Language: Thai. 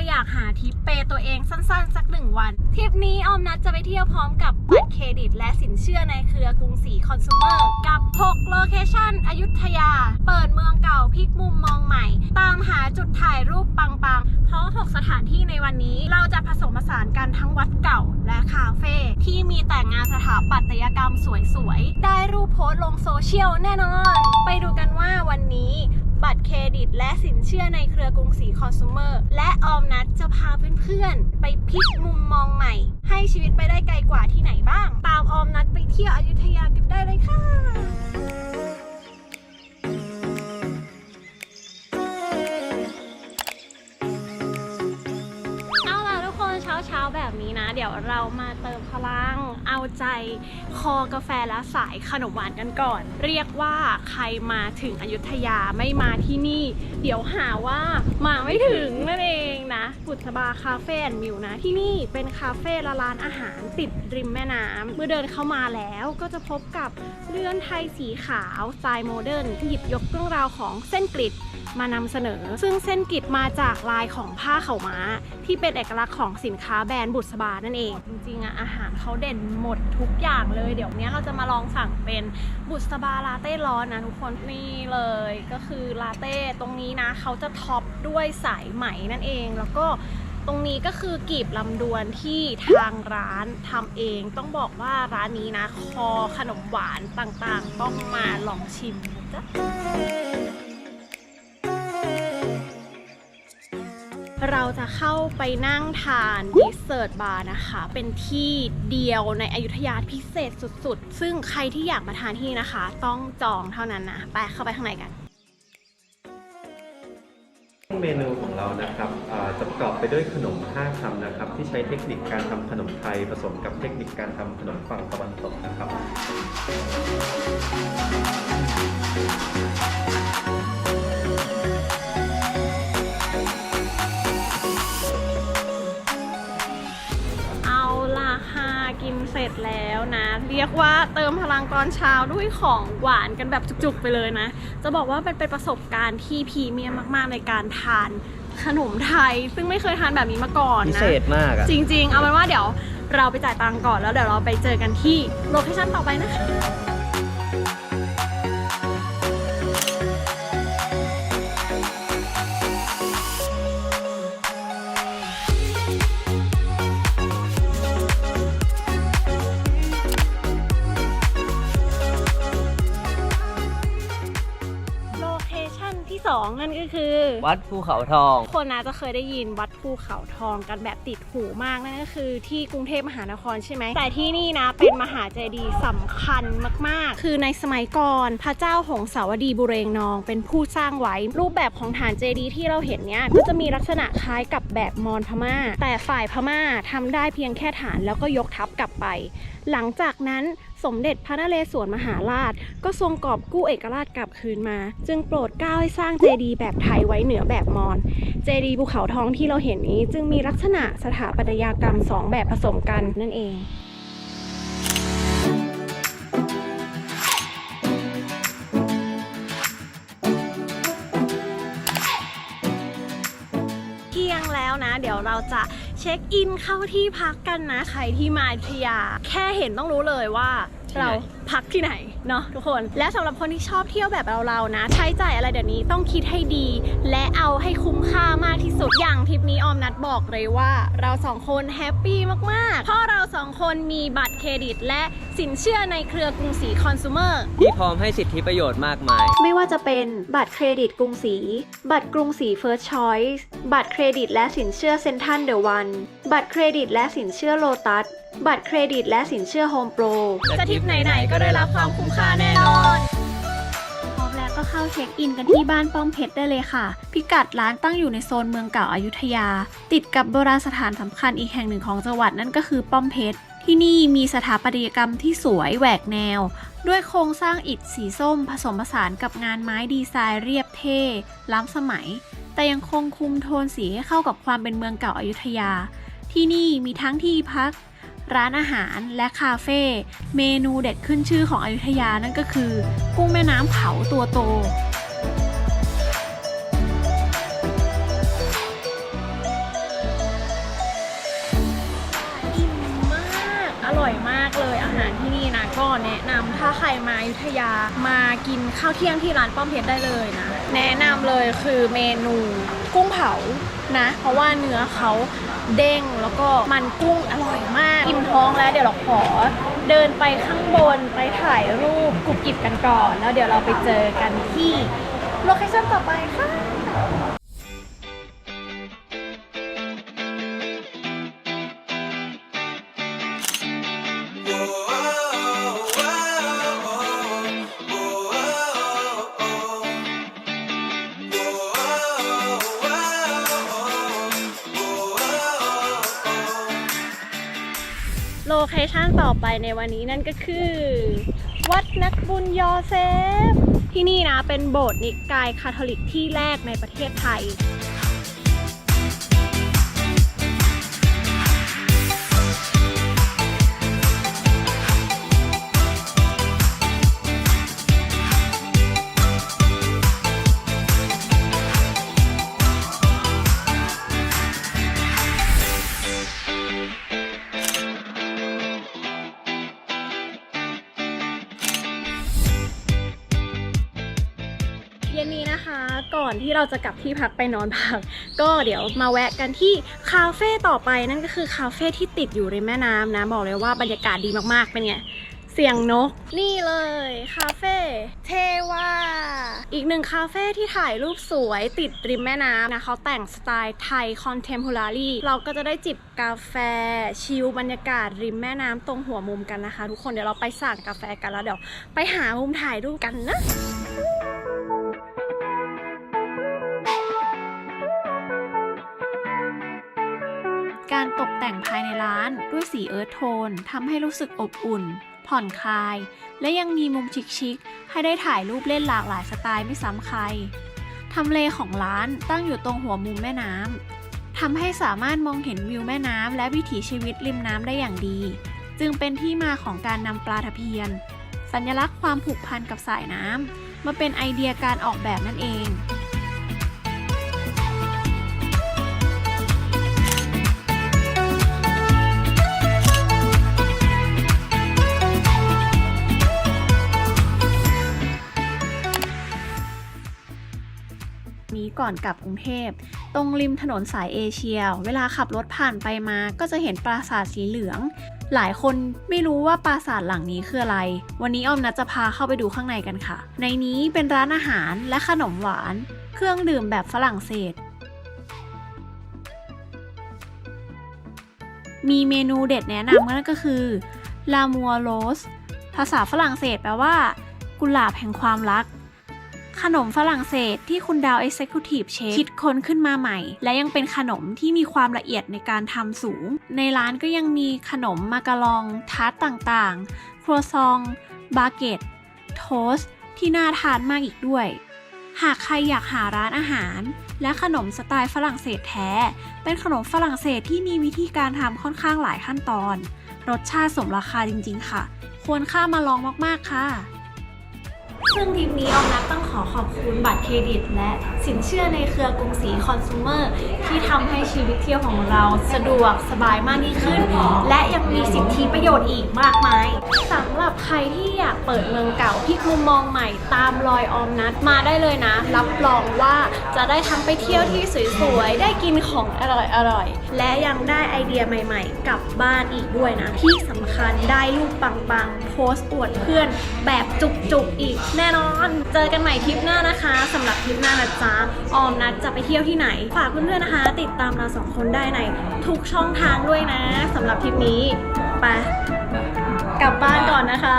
ก็อยากหาทิปเปย์ตัวเองสั้นๆ สักหนึ่งวันทริปนี้ออมนัดจะไปเที่ยวพร้อมกับบัตรเครดิต และสินเชื่อในเครือกรุงศรีคอน sumer กับ 6 โลเคชั่นอยุธยา เปิดเมืองเก่าพลิกมุมมองใหม่ ตามหาจุดถ่ายรูปปังๆ เพราะ 6 สถานที่ในวันนี้เราจะผสมผสานกันทั้งวัดเก่าและคาเฟ่ที่มีแต่งงานสถาปัตยกรรมสวยๆ ได้รูปโพสต์ลงโซเชียลแน่นอน ไปดูกันว่าวันนี้ บัตรเครดิต และสินเชื่อในเครือกรุงศรีคอน sumer และออมนัดจะพาเพื่อนๆ ไปพลิกมุมมองใหม่ ให้ชีวิตไปได้ไกลกว่าที่ไหนบ้าง ตามออมนัดไปเที่ยวอยุธยากันได้เลยค่ะ เดี๋ยวเรามาเติมพลัง เอาใจคอกาแฟและสายขนมหวานกันก่อน เรียกว่าใครมาถึงอยุธยาไม่มาที่นี่ เดี๋ยวหาว่ามาไม่ถึงนั่นเองนะบุษบาคาเฟ่แอนมิวนะ ที่นี่เป็นคาเฟ่ละร้านอาหารติดริมแม่น้ำเมื่อเดินเข้ามาแล้วก็จะพบกับเรือนไทยสีขาวสไตล์โมเดิร์นที่หยิบยกเรื่องราวของเส้นกริด มานำเสนอ ซึ่งเส้นกิจมาจากลายของผ้าเข่าม้า ที่เป็นเอกลักษณ์ของสินค้าแบรนด์บุษบานั่นเอง จริงๆอะอาหารเขาเด่นหมดทุกอย่างเลยเดี๋ยวนี้เราจะมาลองสั่งเป็นบุษบาลาเต้ร้อนนะทุกคนนี่เลยก็คือลาเต้ตรงนี้นะเขาจะท็อปด้วยสายไหมนั่นเองแล้วก็ตรงนี้ก็คือกีบลำดวนที่ทางร้านทำเอง ต้องบอกว่าร้านนี้นะ คอขนมหวานต่างๆ ต้องมาลองชิมนะจ๊ะ เราจะเข้าไปนั่งทานดิเซอร์ตบาร์นะคะ เป็นที่เดียวในอยุธยาพิเศษสุดๆ ซึ่งใครที่อยากมาทานที่นะคะ ต้องจองเท่านั้นนะ ไปเข้าไปข้างในกันเมนูของเรานะครับจะประกอบไปด้วยขนม 5 คำนะครับ ที่ใช้เทคนิคการทำขนมไทยผสมกับเทคนิคการทำขนมฝั่งตะวันตกนะครับ รียกว่าเติมพลังตอนเช้าด้วยของหวานกันแบบจุกๆไปเลยนะ จะบอกว่าเป็นเป็นประสบการณ์ที่พรีเมียมมากๆในการทานขนมไทย ซึ่งไม่เคยทานแบบนี้มาก่อนพินะ เศษมากอะ จริงๆ เอาเป็นว่าเดี๋ยวเราไปจ่ายตังค์ก่อนแล้วเดี๋ยวเราไปเจอกันที่โลเคชั่นต่อไปนะคะ 2 นั่นก็คือ วัดภูเขาทอง คนนะจะเคยได้ยินวัดภูเขาทองกันแบบติดหูมากนั่นก็คือที่กรุงเทพมหานครใช่ไหมแต่ที่นี่นะเป็นมหาเจดีย์สำคัญมากๆ คือในสมัยก่อนพระเจ้าหงสาวดีบุเรงนอง เป็นผู้สร้างไว้ รูปแบบของฐานเจดีย์ที่เราเห็นเนี้ยก็จะมีลักษณะคล้ายกับแบบมอญพม่า แต่ฝ่ายพม่าทำได้เพียงแค่ฐานแล้วก็ยกทัพกลับไป หลังจากนั้น สมเด็จพระนเรศวรมหาราช ก็ทรงกอบกู้เอกราชกลับคืนมา จึงโปรดเกล้าให้สร้างเจดีย์แบบไทยไว้เหนือแบบมอญเจดีย์ภูเขาทองที่เราเห็นนี้ จึงมีลักษณะสถาปัตยกรรมสองแบบผสมกันนั่นเองเที่ยงแล้วนะ เดี๋ยวเราจะ เช็คอินเข้าที่พักกันนะ ใครที่มาอยุธยา แค่เห็นต้องรู้เลยว่า เราพักที่ไหนเนาะทุกคน และสำหรับคนที่ชอบเที่ยวแบบเราๆนะ ใช้จ่ายอะไรเดี๋ยวนี้ต้องคิดให้ดี และเอาให้คุ้มค่ามากที่สุดอย่างทริปนี้ออมนัดบอกเลยว่าเราสองคนแฮปปี้มากๆเพราะเราสองคนมีบัตรเครดิต และสินเชื่อในเครือกรุงศรีคอน sumer ที่พร้อมให้สิทธิประโยชน์มากมาย ไม่ว่าจะเป็นบัตรเครดิตกรุงศรีบัตรกรุงศรี First Choice บัตรเครดิตและสินเชื่อเซ็นทันเดอะวันบัตรเครดิตและสินเชื่อโลตัสบัตรเครดิตและสินเชื่อโฮมโปรจะทริปไหนๆ ก็ได้รับความคุ้มค่าแน่นอน พร้อมแล้วก็เข้าเช็คอินกันที่บ้านป้อมเพชรได้เลยค่ะ พิกัดร้านตั้งอยู่ในโซนเมืองเก่าอายุทยา ติดกับโบราณสถานสำคัญอีกแห่งหนึ่งของจังหวัดนั่นก็คือป้อมเพชรที่นี่มีสถาปัตยกรรมที่สวยแหวกแนว ด้วยโครงสร้างอิฐสีส้มผสมผสานกับงานไม้ดีไซน์เรียบเท่ ล้ำสมัย แต่ยังคงคุมโทนสีให้เข้ากับความเป็นเมืองเก่าอายุทยา ที่นี่มีทั้งที่พัก ร้านอาหารและคาเฟ่เมนูเด็ดขึ้นชื่อของอยุธยานั่นก็คือ กุ้งแม่น้ำเผาตัวโตอิ่มมากอร่อยมากเลยอาหารที่นี่นะก็แนะนำถ้าใครมาอยุธยามากินข้าวเที่ยงที่ร้านป้อมเพชรได้เลยนะ แนะนำเลยคือเมนูกุ้งเผานะ เพราะว่าเนื้อเขา เด้งแล้วก็มันกุ้งอร่อยมากอิ่มท้องแล้วเดี๋ยวเราขอเดินไปข้างบนไปถ่ายรูปกรุบกริบกันก่อน แล้วเดี๋ยวเราไปเจอกันที่โลเคชั่นต่อไปค่ะ โลเคชันต่อไปในวันนี้นั่นก็คือ วัดนักบุญยอเซฟ ที่นี่นะเป็นโบสถ์นิกายคาทอลิกที่แรกในประเทศไทย ย็นนี้นะคะ ก่อนที่เราจะกลับที่พักไปนอนพัก ก็เดี๋ยวมาแวะกันที่คาเฟ่ต่อไปนั่นก็คือคาเฟ่ที่ติดอยู่ริมแม่น้ำนะ บอกเลยว่าบรรยากาศดีมากๆเป็นไงเสียงนก นี่เลยคาเฟ่เทวาอีกหนึ่งคาเฟ่ที่ถ่ายรูปสวยติดริมแม่น้ำนะเขาแต่งสไตล์ไทยคอนเทมพอรารีเราก็จะได้จิบกาแฟชิลบรรยากาศริมแม่น้ำตรงหัวมุมกันนะคะ ทุกคนเดี๋ยวเราไปสั่งกาแฟกันแล้วเดี๋ยวไปหามุมถ่ายรูปกันนะ การตกแต่งภายในร้านด้วยสีเอิร์ธโทนทำให้รู้สึกอบอุ่น ผ่อนคลาย และยังมีมุมชิคๆให้ได้ถ่ายรูปเล่นหลากหลายสไตล์ไม่ซ้ำใครทำเลของร้านตั้งอยู่ตรงหัวมุมแม่น้ำทำให้สามารถมองเห็นวิวแม่น้ำและวิถีชีวิตริมน้ำได้อย่างดี จึงเป็นที่มาของการนำปลาตะเพียน สัญลักษณ์ความผูกพันกับสายน้ำมาเป็นไอเดียการออกแบบนั่นเอง ก่อนกลับกรุงเทพ ตรงริมถนนสายเอเชีย เวลาขับรถผ่านไปมาก็จะเห็นปราสาทสีเหลือง หลายคนไม่รู้ว่าปราสาทหลังนี้คืออะไร วันนี้ออมนัดจะพาเข้าไปดูข้างในกันค่ะ ในนี้เป็นร้านอาหารและขนมหวาน เครื่องดื่มแบบฝรั่งเศส มีเมนูเด็ดแนะนำนั่นก็คือลามัวโรสภาษาฝรั่งเศสแปลว่า กุหลาบแห่งความรัก ขนมฝรั่งเศสที่คุณดาว Executive Chef คิดค้นขึ้นมาใหม่ และยังเป็นขนมที่มีความละเอียดในการทำสูง ในร้านก็ยังมีขนมมาการอง ทาร์ตต่างๆ ครัวซอง บาเกต โทสที่น่าทานมากอีกด้วย หากใครอยากหาร้านอาหาร และขนมสไตล์ฝรั่งเศสแท้ เป็นขนมฝรั่งเศสที่มีวิธีการทำค่อนข้างหลายขั้นตอน รสชาติสมราคาจริงๆ ค่ะ ควรค่ามาลองมากๆค่ะ ซึ่งทริปนี้ออมนับต้องขอขอบคุณบัตรเครดิต และสินเชื่อในเครือกรุงศรีคอน sumer ที่ทำให้ชีวิตเที่ยวของเราสะดวกสบายมากยิ่งขึ้น และยังมีสิทธิประโยชน์อีกมากมายสำหรับใครที่ากเปิดเมืองเก่าพลิกมุมมองใหม่ตามรอยออมนัดมาได้เลยนะ รับรองว่าจะได้ทั้งไปเที่ยวที่สวยๆ ได้กินของอร่อยๆและยังได้ไอเดียใหม่ๆ กลับบ้านอีกด้วยนะ ที่สำคัญได้รูปปังๆ โพสต์อวดเพื่อน แบบจุกๆอีก แน่นอน เจอกันใหม่ทริปหน้านะคะสำหรับทริปหน้านะจ๊ะออมนัดจะไปเที่ยวที่ไหน ฝากเพื่อนๆนะคะ ติดตามเราสองคนได้ในทุกช่องทางด้วยนะสำหรับทริปนี้ไป กลับบ้านก่อนนะคะ